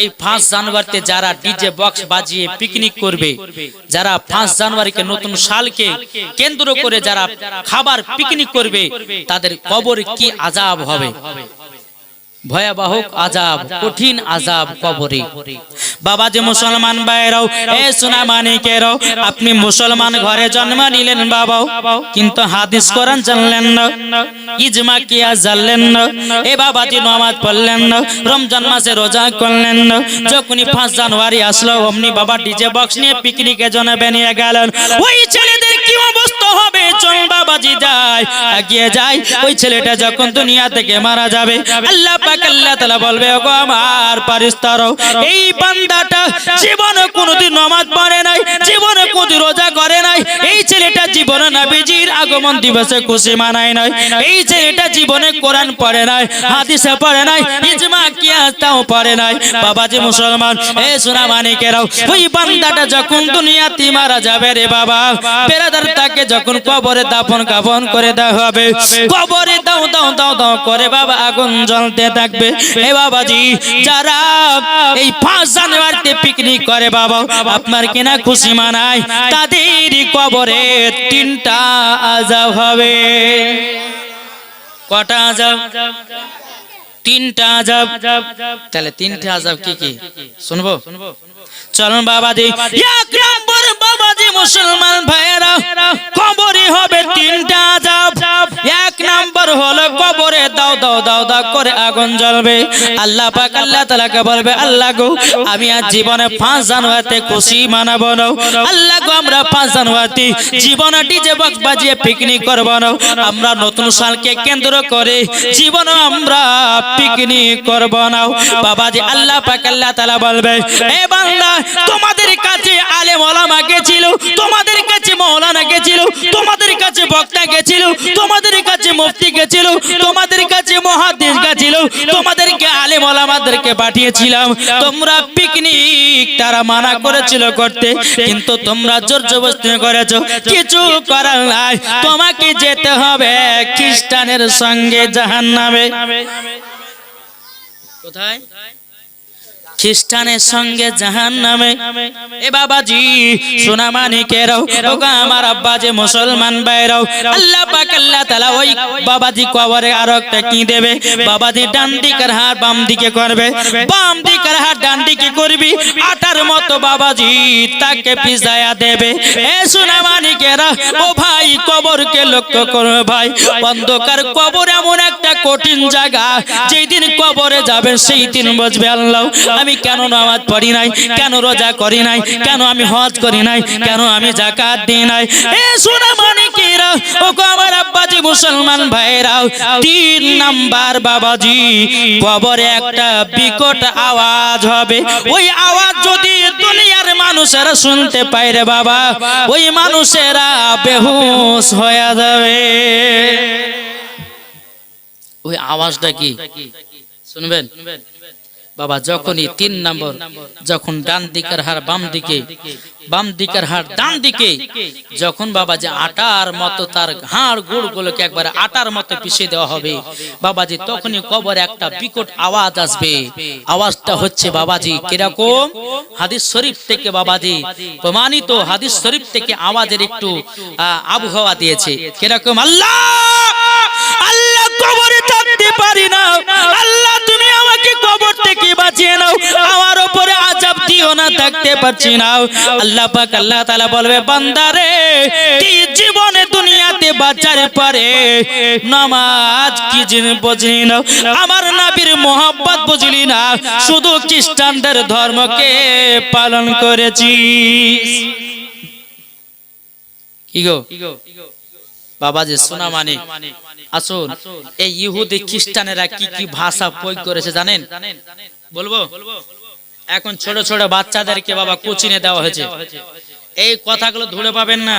এই পাঁচ জানুয়ারিতে যারা ডিজে বক্স বাজিয়ে পিকনিক করবে, যারা পাঁচ জানুয়ারিকে নতুন সালকে কেন্দ্র করে যারা খাবার পিকনিক করবে, তাদের কবর কি আজাব হবে? ভয়াবহ আজাব কঠিন আজাব কবরে। বাবা যে মুসলমান ভাইরাও এ সোনা মানিকেরাও আপনি মুসলমান ঘরে জন্ম নিলেন বাবাও কিন্তু হাদিস কোরআন জানলেন না। ইজমা কিয়া জানলেন না। এ বাবা যে নামাজ পড়লেন না। রমজান মাসে রোজা করলেন না। যখনই পাঁচ জানুয়ারি আসলো অমনি বাবা ডিজে বক্স নিয়ে পিকনিকে জন্য বেরিয়ে গেলেন। ওই ছেলেদের কি অবস্থা চল বাবাজি যায় যায়, ওই ছেলেটা যখন দুনিয়া থেকে মারা যাবে, আল্লাহ পাক আল্লাহ বলবে, ওগো আমার এই বান্দাটা জীবনে কোনোদিন পড়ে নাই, জীবনে কোনোদিন রোজা করে নাই, এই ছেলেটা জীবনে আগমন দিবসে খুশি মানায় নাই, এই ছেলেটা জীবনে কোরআন পড়ে নাই, হাদিসে পড়ে নাই, ইজমা কিয়াসটাও পড়ে নাই। বাবাজি মুসলমান, এ সোনা মানিকেরাও, ওই বান্দাটা যখন দুনিয়াতে মারা যাবে রে বাবা বেরাদার তাকে যখন কবরে দাফন কাফন করে দেওয়া হবে। কবরে দাও দাও দাও দাও করে বাবা আগুন জ্বলতে থাকবে। এ বাবাজি, যারা এই পাঁচ জানুয়ারিতে পিকনিক করে বাবা, আপনার কিনা খুশি মানায়, তাদের কবরে তিনটা আজাব হবে। কটা আজাব? তিনটা আজাব। তাহলে তিনটা আজাব কি কি? শুনব? চলুন বাবাজি। এক নম্বর বাবাজি করে আগুন জ্বলবে। আল্লাহ পাক আল্লাহ তাআলাকে বলবে, আল্লাহ গো, আমি আজ জীবনে পাঁচ জানুয়ারিতে খুশি মানাবো না। আল্লাহ গো, আমরা পাঁচ জানুয়ারিতে জীবনে ডিজে বক্স বাজিয়ে পিকনিক করব না। আমরা নতুন সালকে কেন্দ্র করে জীবনে আমরা পিকনিক করব না। বাবাজি আল্লাহ পাক আল্লাহ তাআলা বলবে, এ বান্দা, তোমাদের কাছে আলেম ওলামা গেছিল তোমাদের কাছে মৌলানা গেছিল তোমাদের কাছে বক্তা গেছিল তোমাদের কাছে মুফতি গেছিল তোমাদের কাছে তোমাদেরকে আলেম ওলামাদেরকে পাঠিয়েছিলাম। তোমরা পিকনিক তারা মানা করেছিল করতে, কিন্তু তোমরা জোর জবরদস্তি করেছ। কিছু করার নাই। তোমাকে যেতে হবে খ্রিস্টানের সঙ্গে জাহান্নামে। কোথায়? খ্রিস্টানের সঙ্গে জাহান নামে এ বাবাজি, সোনা মানিকেরাও ওগো আমার আব্বা যে মুসলমান বাইরাও আল্লাহ পাক, আল্লাহ তাআলা ওই বাবাজি কবরে আর একটা কি দেবে? বাবাজি ডান দিকের হাত বাম দিকে করবে। বাম দিকের হাত ডান দিকে করবি, আটার মতো বাবাজি তাকে পিছায়া দেবে। এ সোনা মানিকেরা, ও ভাই কবরকে লক্ষ্য করো ভাই। অন্ধকার কবর এমন একটা কঠিন জায়গা, যেই দিন কবরে যাবেন সেই দিন বুঝবে আল্লাহ। আমি কেন নামাজ পড়ি নাই? কেন রোজা করি নাই? কেন আমি হজ করি নাই? কেন আমি জাকাত দিই নাই? এ সোনা মানিকেরা ও গো আমার আব্বাজি মুসলমান ভাইরাও তিন নাম্বার বাবাজি, কবরে একটা বিকট আওয়াজ হবে। ওই আওয়াজ যদি দুনিয়ার মানুষেরা শুনতে পায় রে বাবা, ওই মানুষেরা বেহুশ হয়ে যাবে। ওই আওয়াজটা কি? শুনবেন? বাবা যখনই তিন নম্বর, যখন ডান দিকের হার বাম দিকে, বাম দিকের হার ডান দিকে, যখন বাবা যে আটার মতো তার ঘাড় গুড় গুলোকে একবার আটার মতো পিষিয়ে দেওয়া হবে বাবাজি তখনই কবর একটা বিকট আওয়াজ আসবে। আওয়াজটা হচ্ছে, বাবাজি, কীরকম? হাদিস শরীফ থেকে বাবাজি, প্রমাণিত হাদিস শরীফ থেকে আওয়াজের একটু আবহাওয়া দিয়েছে। কীরকম? আল্লাহ! আল্লাহ কবরে থাকতে পারি না। আল্লাহ কবর থেকে বাঁচিয়ে নাও। আমার উপরে আজাব দিও না, থাকতে পারছি আল্লাহ পাক আল্লাহ বলবে বান্দারে জীবনে দুনিয়াতে বাঁচার পরে নামাজ কি জিনিস বুঝলি না? আমার নবীর মোহাব্বত বুঝলি না? শুধু খ্রিস্টানদের ধর্মকে পালন করেছিস। কি গো? বাবা যে সোনা মানে আসুন এই ইহুদি খ্রিস্টানেরা কি কি ভাষা প্রয়োগ করেছে জানেন? বলব? এখন ছোট ছোট বাচ্চাদেরকে বাবা কোচিনে দেওয়া হয়েছে। এই কথাগুলো ধরে পাবেন না।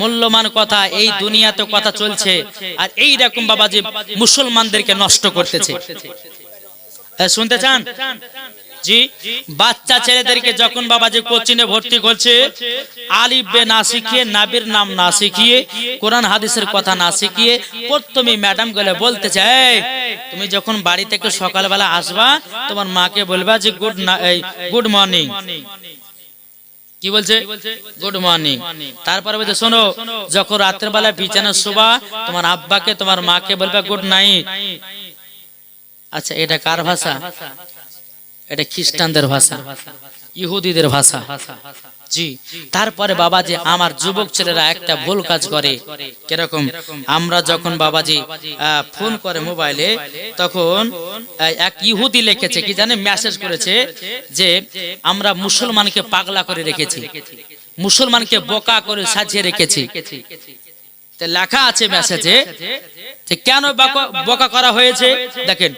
মূল্যমান কথা এই দুনিয়াতে কথা চলছে। আর এই রকম বাবা যে মুসলমানদেরকে নষ্ট করতেছে। শুনতে চান? জি, বাচ্চা ছেলেদেরকে যখন বাবাজি কোচিনে ভর্তি করছে আলিফ বে না শিখিয়ে, নাবির নাম না শিখিয়ে, কোরআন হাদিসের কথা না শিখিয়ে প্রথমে ম্যাডাম গেলে বলতে চাই তুমি যখন বাড়ি থেকে সকালবেলা আসবা, তোমার মাকে বলবা যে, গুড গুড মর্নিং। কি বলছে? Good morning. তারপরে বলছে, শোনো, যখন রাত্রের বেলা বিছানা শোবা, তোমার আব্বাকে, তোমার মাকে বলবে, গুড নাইট। আচ্ছা এটা কার ভাষা? এটা খ্রিস্টানদের ভাষা, ইহুদিদের ভাষা। জি, তারপরে বাবাজি, আমার যুবক ছেলেরা একটা ভুল কাজ করে। কীরকম? আমরা যখন বাবাজি ফোন করে মোবাইলে, তখন এক ইহুদি লিখেছে, কি জানে মেসেজ করেছে যে, আমরা মুসলমানকে পাগলা করে রেখেছি। মুসলমানকে বোকা করে সাজিয়ে রেখেছি। লেখা আছে মেসেজে কেন বোকা করা হয়েছে? দেখেন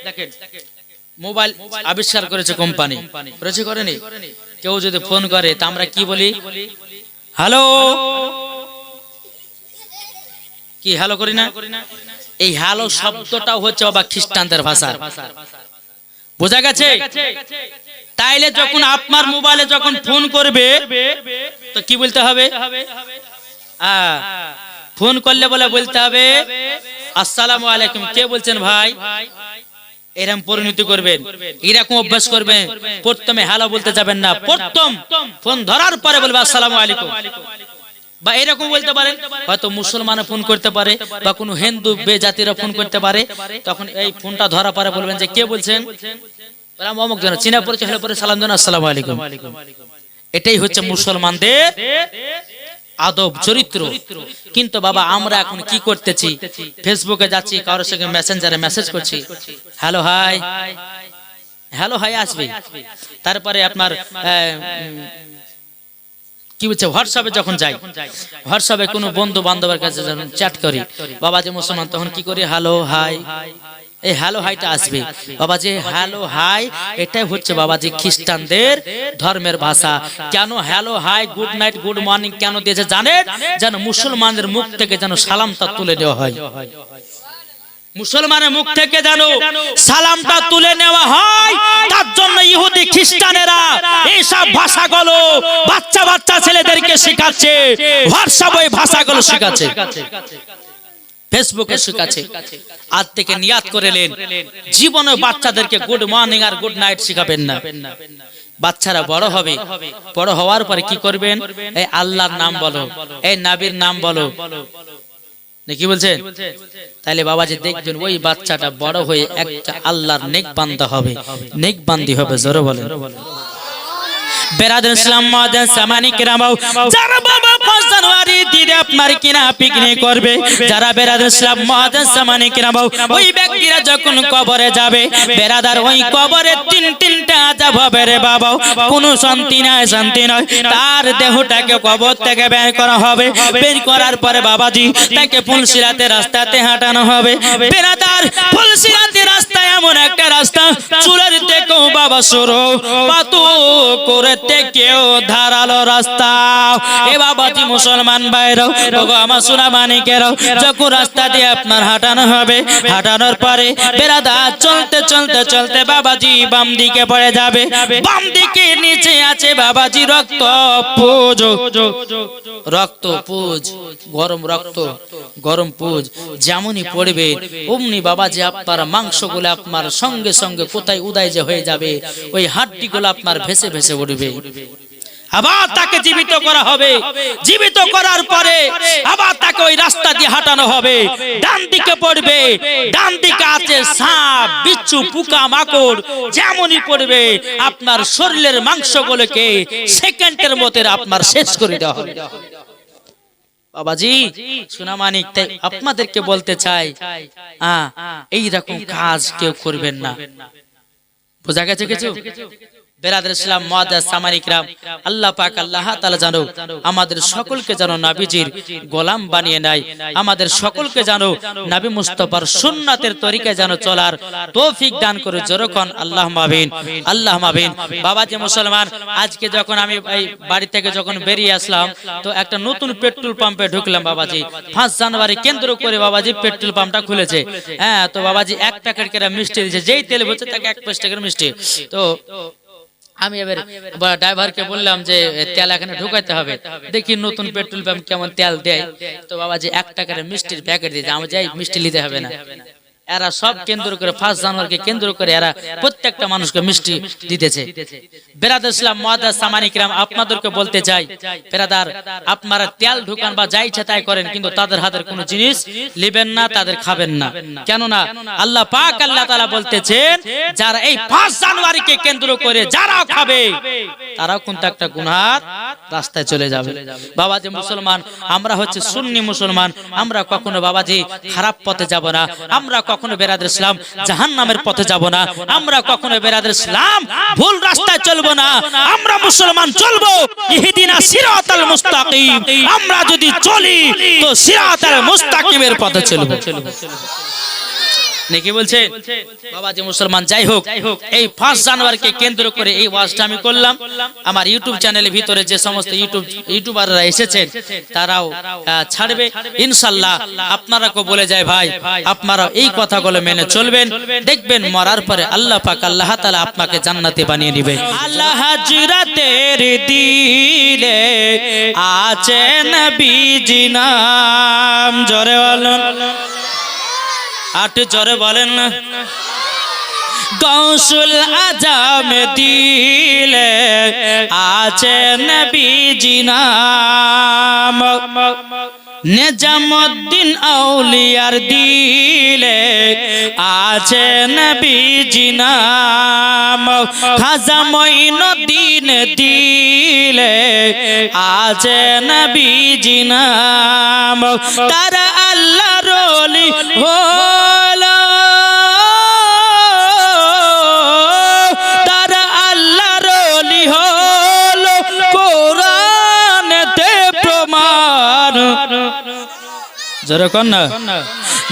মোবাইল আবিষ্কার করেছে কোম্পানি। করেছে করেনি? কেউ যদি ফোন করে, তা আমরা কি বলি? হ্যালো? কি হ্যালো করি না? এই হ্যালো শব্দটাও হচ্ছে বাবা খ্রিস্টানদের ভাষা। বোঝা গেছে? তাইলে যখন আপনার মোবাইলে যখন ফোন করবে, তো কি বলতে হবে? ফোন করলে বলে বলতে হবে, আসসালামু আলাইকুম। কে বলছেন ভাই? এরকম পরিণতি করবেন। এরকম অভ্যাস করবেন প্রথমে হ্যালো বলতে যাবেন না। প্রথম ফোন ধরার পরে বলবে, আসসালামু আলাইকুম। বা এরকম বলতে পারেন। হয়তো মুসলমান ফোন করতে পারে বা কোনো হিন্দু বে জাতিরা ফোন করতে পারে। তখন এই ফোনটা ধরা পরে বলবেন যে, কে বলছেন? অমুক জন, চীনা পরিচয় হলে পরে সালাম দেন, আসসালামু আলাইকুম। এটাই হচ্ছে মুসলমানদের আদব চরিত্র। কিন্তু বাবা আমরা এখন কি করতেছি? ফেসবুকে যাচ্ছি কারোর সঙ্গে মেসেঞ্জারে মেসেজ করছি। হ্যালো হাই হ্যালো হাই আসবে তারপরে আপনার কি বলছে? হোয়াটসঅ্যাপে যখন যাই হোয়াটসঅ্যাপে কোনো বন্ধু বান্ধবের কাছে যখন চ্যাট করি বাবা যে মুসলমান তখন কি করি? হ্যালো হাই এই হ্যালো হাইটা আসবে। বাবা যে হ্যালো হাই এটাই হচ্ছে বাবা যে খ্রিস্টানদের ধর্মের ভাষা। কেন hello hi good night good morning কেন দিয়েছে জানেন? যেন মুসলমানদের মুখ থেকে যেন সালামটা তুলে দেওয়া হয়। মুসলমানের মুখ থেকে যেন সালামটা তুলে নেওয়া হয় তার জন্য ইহুদি খ্রিস্টানেরা এইসব ভাষাগুলো বাচ্চা বাচ্চা ছেলেদেরকে শেখাচ্ছে হোয়াটসঅ্যাপ ওই ভাষাগুলো শেখাচ্ছে। ফেসবুকে শেখাচ্ছে আজ থেকে নিয়াত করে নেন। জীবনে বাচ্চাদেরকে গুড মর্নিং আর গুড নাইট শেখাবেন না। বাচ্চারা বড় হবে। বড় হওয়ার পরে কি করবেন? এই আল্লাহর নাম বলো। এই নাবির নাম বলো। কি বলছেন? তাহলে বাবাজি দেখবেন ওই বাচ্চাটা বড় হয়ে একটা আল্লাহর নেক বান্দা হবে। নেক বান্দি হবে জোরে বলেন। বেরাদুল ইসলাম মাদান সামানি কিরামাও। যারা বাবা জানুয়ারি দিনে আপনার কিনা পিকনিক করবে। যারা কিরামাও ওই ব্যক্তিরা যখন কবরে যাবে ওই কবরে তিন তিনটা আজাব হবে রে বাবা। কোনো শান্তি শান্তি নয়। তার দেহটাকে কবর থেকে বের করা হবে। বের করার পরে বাবাজি তাকে ফুলসিরাতে রাস্তাতে হাঁটানো হবে। বেরাদার ফুলসিরাতে এমন একটা রাস্তা চুলের থেকেও বাবা সরো পাতু করে কেউ ধারালো রাস্তা। এ বাবাজি মুসলমান বাইরেও ওগো আমার সোনা মানিকেরও, যখন রাস্তা দিয়ে আপনার হাঁটানো হবে, হাঁটানোর পরে বেরাদা চলতে চলতে চলতে বাবাজি বাম দিকে পড়ে যাবে। বাম দিকে নিচে আছে বাবাজি রক্ত পুজ। রক্ত পুজ, গরম রক্ত, গরম পুজ, যেমনই পড়বে, অমনি বাবাজি আপনার মাংসগুলো আপনার সঙ্গে সঙ্গে কোথায় উদয় যে হয়ে যাবে, ওই হাড্ডিগুলো আপনার ভেসে ভেসে উঠবে। আবার তাকে জীবিত করা হবে। জীবিত করার পরে আবার তাকে ওই রাস্তা দিয়ে হাঁটানো হবে। ডান দিকে পড়বে, ডান দিকে আছে সাপ, বিচ্ছু, পোকা, মাকড়, যেমনই পড়বে, আপনার শরীরের মাংসগুলোকে সেকেন্ডের মধ্যে আপনার শেষ করে দেওয়া হবে। বাবাজি, সোনামানিক, তাই আপনাদেরকে বলতে চাই। এই রকম কাজ কেউ করবেন না। বোঝা গেছে কিছু? বেরাদের ইসলাম সামানিকরাম আল্লাহ পাক, আল্লাহ তাআলা জানো, আমাদের সকলকে জানো নবীজির গোলাম বানিয়ে নাই। আমাদের সকলকে জানো নবী মুস্তাফার সুন্নাতের তরিকায় জানো চলার তৌফিক দান করে জোরকন আল্লাহ মাবিন আল্লাহ মাবিন বাবাজি মুসলমান, আজকে যখন আমি এই বাড়ি থেকে যখন বেরিয়ে আসলাম, তো একটা নতুন পেট্রোল পাম্পে ঢুকলাম বাবাজি। পাঁচ জানুয়ারি কেন্দ্র করে বাবাজি পেট্রোল পাম্পটা খুলেছে। হ্যাঁ তো বাবাজি এক প্যাকেট করে মিষ্টি দিয়েছে, যেই তেল বলছে তাকে এক পাঁচ মিষ্টি। তো আমি এবার ড্রাইভারকে বললাম যে তেল এখানে ঢুকাইতে হবে। দেখি নতুন পেট্রোল পাম্প কেমন তেল দেয়। তো বাবা যে এক টাকার মিষ্টির প্যাকেট দিয়ে আমি যাই মিষ্টি নিতে হবে না। এরা সব কেন্দ্র করে ফার্স্ট জানুয়ারিকে কেন্দ্র করে এরা প্রত্যেকটা মানুষকে মিষ্টি দিতেছে। বেরাদার ইসলাম মহাদাস সামানিকরাম আপনাদেরকে বলতে চাই বেরাদার আপনারা তেল ঢুকান বা যাই ইচ্ছা তাই করেন কিন্তু তাদের হাতের কোনো জিনিস নেবেন না তাদের খাবেন না। কেননা আল্লাহ পাক আল্লাহ তাআলা বলতেছেন যারা এই ফার্স্ট জানুয়ারিকে কেন্দ্র করে যারা খাবে তারাও কিন্তু একটা গুনার রাস্তায় চলে যাবে। বাবাজি মুসলমান আমরা হচ্ছে সুন্নি মুসলমান আমরা কখনো বাবাজি খারাপ পথে যাব না আমরা কখনো বেরাদের ইসলাম জাহান নামের পথে যাব না। আমরা কখনো বেরাদের ইসলাম ভুল রাস্তায় চলবো না। আমরা মুসলমান চলবো। ইহদিনা সিরাতাল মুস্তাকিম। আমরা যদি চলি, তো সিরাতাল মুস্তাকিমের পথে চলবো। নাকি বলছে? বাবাজি মুসলমান, যাই হোক, এই ফার্স্ট জানুয়ারিকে কেন্দ্র করে এই ওয়াজটা আমি করলাম। আমার ইউটিউব চ্যানেলের ভিতরে যে সমস্ত ইউটিউব ইউটিউবাররা এসেছেন, তারাও ছাড়বে। ইনশাল্লাহ আপনারাকে বলে যায়, ভাই আপনারা এই কথাগুলো মেনে চলবেন। দেখবেন মরার পরে আল্লাহ পাক আল্লাহ তাআলা আপনাকে জান্নাতে বানিয়ে দিবে। আল্লাহ হাজরাতের দিলে আছে নবীজি নাম, জোরে বলুন। আট জোরে বলেন গৌসুল আজাম দিলে আছে নবীজি নিজামুদ্দিন আউলিয়ার দিলে আছে নাম। খাজা দিলে আছে নাম। তারা আল্লাহ রলি হলো যেরকম না।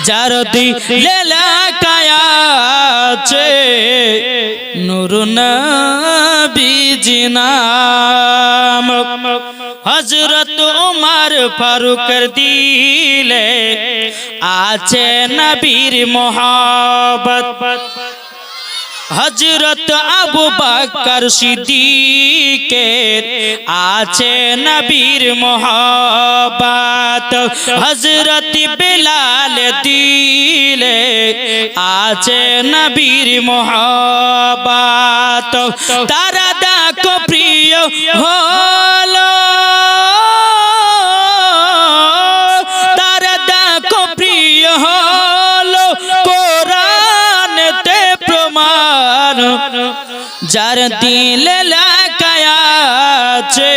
যার দিলে লাকায়াছে নূর নবীজি নাম। হজরত উমার ফারুকের দিলে আছে নবীর মোহাবত হজরত আবু বকর সিদ্দিকের আছে নবীর মোহাবত হজরত বিলাল দিলে আছে নবীর মোহাবত তারা দেখো প্রিয় হলো যার দিলে লাকায়াছে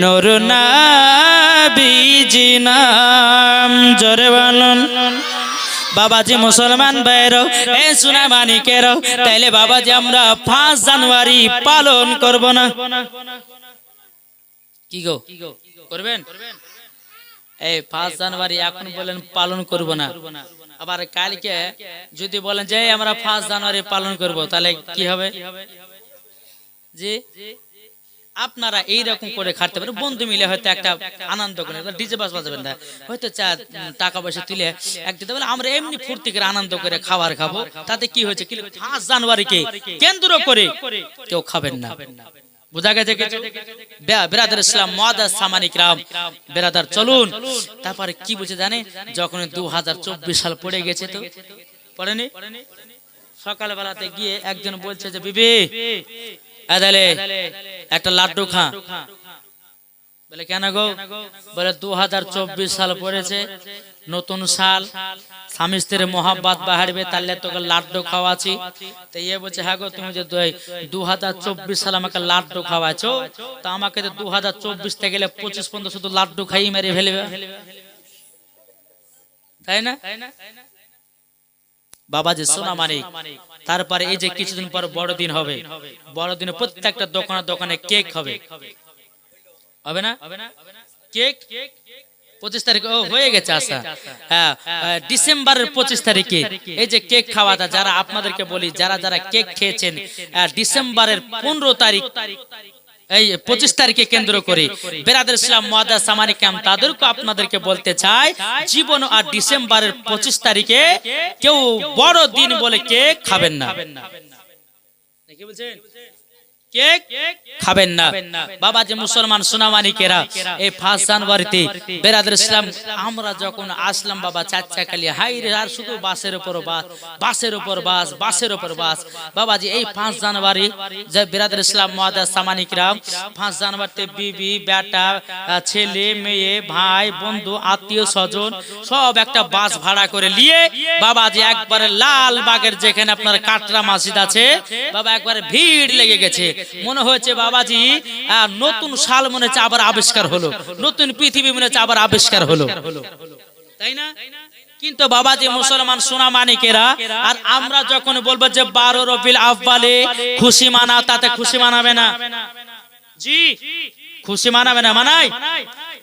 নূর নবীজি নাম। জোরে বলুন। বাবাজি মুসলমান ভাইরও এ সোনা মানিকেরও তাইলে বাবাজি আমরা পাঁচ জানুয়ারি পালন করব না। কি গো? করবেন? এই পাঁচ জানুয়ারি এখন বলেন পালন করব না। আবার কালকে যদি বলেন যে আমরা পাঁচ জানুয়ারি পালন করব তাহলে কি হবে? জি আপনারা এই রকম করে খাটতে পারেন। বন্ধু মিলে হয়তো একটা আনন্দ করে ডিজে বাস বাজাবেন না। হয়তো চা টাকা পয়সা তুলে এক দিতে বলে আমরা এমনি ফুর্তি করে আনন্দ করে খাবার খাব। তাতে কি হয়েছে? কি পাঁচ জানুয়ারিকে কেন্দ্র করে কেউ খাবেন না। বোঝা গেছে কিছু? ইসলাম সামানিক রাম বেরাদার, চলুন। তারপরে কি বুঝে জানে? যখন দু হাজার চব্বিশ সাল পড়ে গেছে তো। পড়েনি? সকালবেলাতে গিয়ে একজন বলছে যে, বিবি একটা লাড্ডু খা। বলে, কেন গো? বলে দু হাজার চব্বিশ সাল পড়েছে, নতুন সাল। স্বামী স্ত্রীর মোহাব্বত বাহারবে তাহলে তোকে লাড্ডু খাওয়াছি তো ইয়ে বলছে হ্যাঁ গো, তুমি যে দু হাজার চব্বিশ সাল আমাকে লাড্ডু খাওয়াছো তো আমাকে তো দু হাজার চব্বিশ থেকে গেলে পঁচিশ পর্যন্ত শুধু লাড্ডু খাইয়ে মেরে ফেলবে। তাই না? বাবা যে সোনা মানিক, তারপরে এই যে কিছুদিন পর বড়দিন হবে, বড়দিনে প্রত্যেকটা দোকানে দোকানে কেক হবে। হবে না? কেক পঁচিশ তারিখ, ও, হয়ে গেছে আশা হ্যাঁ ডিসেম্বরের পঁচিশ তারিখে। এই যে কেক খাওয়াটা, যারা আপনাদেরকে বলি, যারা যারা কেক খেয়েছেন ডিসেম্বরের পনেরো তারিখ, এই পঁচিশ তারিখে কেন্দ্র করে বেরাদের ইসলাম মহাদা ক্যাম্প, তাদেরকে আপনাদেরকে বলতে চাই, জীবন আর ডিসেম্বরের পঁচিশ তারিখে কেউ বড় দিন বলে কেক খাবেন না। কেক খাবেন না। বাবা যে মুসলমান সোনামানিকেরা এই ফার্স্ট জানুয়ারিতে বেরাদের ইসলাম আমরা যখন আসলাম বাবা চার চাকালি হাই রে আর শুধু বাসের উপর বাস বাসের উপর বাস বাসের উপর বাস। বাবাজি এই পাঁচ জানুয়ারি যে বেরাদের ইসলাম মহাদা সামানিকরা পাঁচ জানুয়ারিতে বিবি বেটা ছেলে মেয়ে ভাই বন্ধু আত্মীয় স্বজন সব একটা বাস ভাড়া করে নিয়ে বাবাজি একবারে লাল বাগের যেখানে আপনার কাটরা মসজিদ আছে বাবা একবারে ভিড় লেগে গেছে মনে হয়েছে বাবাজি নতুন সাল মনে হচ্ছে আবার আবিষ্কার হলো। নতুন পৃথিবী মনে হচ্ছে আবার আবিষ্কার হলো। তাই না? কিন্তু বাবাজি মুসলমান সোনা মানিকেরা আর আমরা যখন বলব যে বারো রবিল আফবালে খুশি মানা তাতে খুশি মানাবে না। জি খুশি মানাবে না। মানাই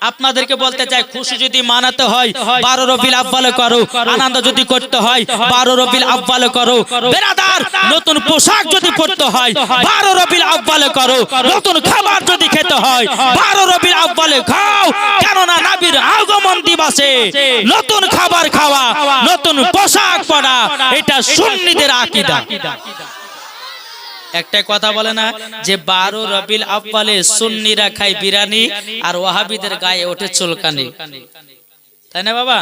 আপনাদেরকে বলতে চাই, খুশি যদি মানাতে হয়, বারো রবিল আব্বালে করো, আনন্দ যদি করতে হয়, বারো রবিল আব্বালে করো। বেরাদার, নতুন পোশাক যদি পরতে হয়, বারো রবিল আব্বালে করো। নতুন খাবার যদি খেতে হয়, বারো রবিল আব্বালে খাও। কেননা নাবির আগমন দিবসে নতুন খাবার খাওয়া, নতুন পোশাক পরা, এটা সুন্নিদের আকিদা। একটা কথা বলে না যে বারো রবিল আব্বালে সুন্নিরা খায় বিরানি আর ওয়াহাবিদের গায়ে ওঠে চুলকানি। তাই না বাবা?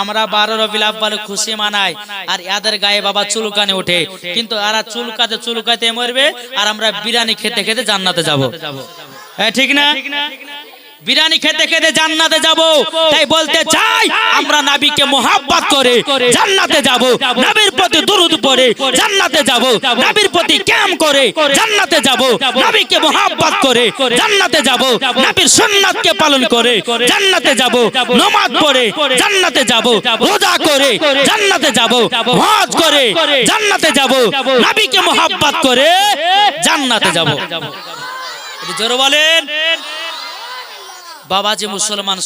আমরা বারো রবিল আব্বালে খুশি মানাই আর এদের গায়ে বাবা চুলকানি ওঠে। কিন্তু এরা চুলকাতে চুলকাতে মরবে আর আমরা বিরানি খেতে খেতে জান্নাতে যাব। হ্যাঁ ঠিক না? বিরিয়ানি খেতে খেতে জান্নাতে যাব তাই বলতে চাই আমরা নাবিকে মোহাব্বত করে জান্নাতে যাব নবীর প্রতি দুরুদ পড়ে জান্নাতে যাব নবীর প্রতি ক্যাম করে জান্নাতে যাব নবীকে মোহাব্বত করে জান্নাতে যাব নবীর সুন্নাতকে পালন করে জান্নাতে যাব নামাজ পড়ে জান্নাতে যাব রোজা করে জান্নাতে যাব হজ করে জান্নাতে যাব নবীকে মোহাব্বত করে জান্নাতে যাব জোরে বলেন বাবা যে মুসলমান